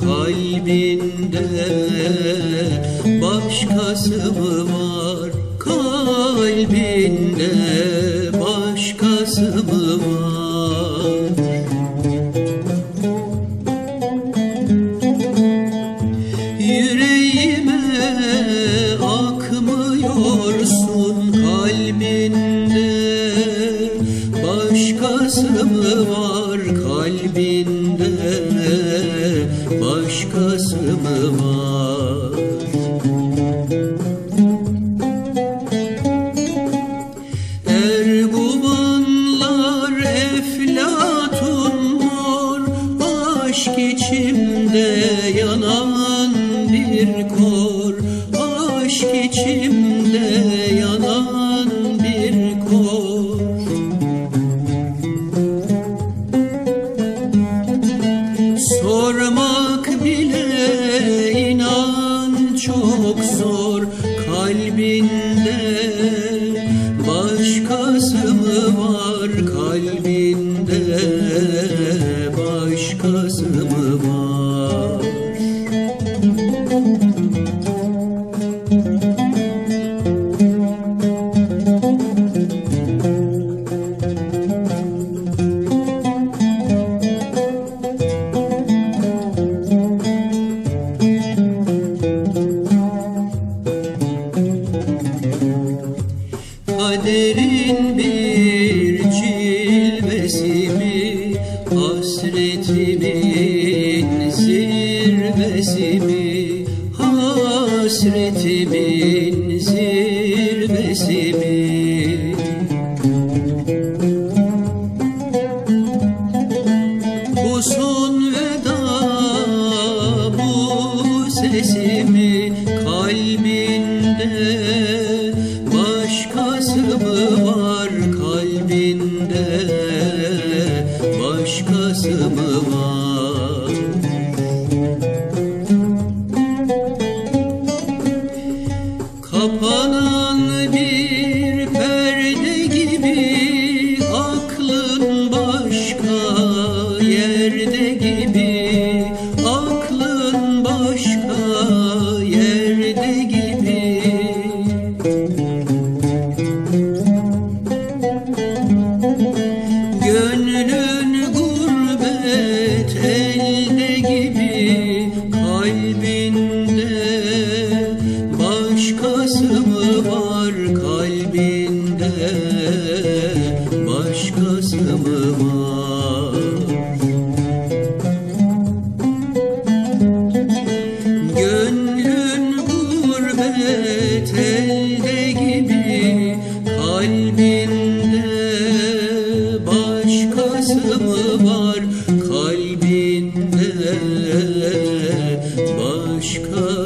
Kalbinde. Başkası mı var Mı var. Yüreğime akmıyorsun kalbinde. Başkası mı var kalbinde. Başkası mı var Erguvanlar Aşk içimde yanan bir kor. Aşk içimde yanan bir kor. Sormak bile inan çok zor. Kalbinde Başkası mı var var Kaderin bir cilvesi mi Hasretimin zirvesi mi Hasretimin zirvesi mi Bu son veda bu sesimi kalbinde Başkası mı var kalbinde Başkası mı var Kapanan bir perde gibi aklın başka yerde gibi aklın başka yerde gibi. Gönlün başkası mı var kalbinde başkası mı var. Gönlün gurbet elde gibi kalbinde başkası mı var kalbinde başka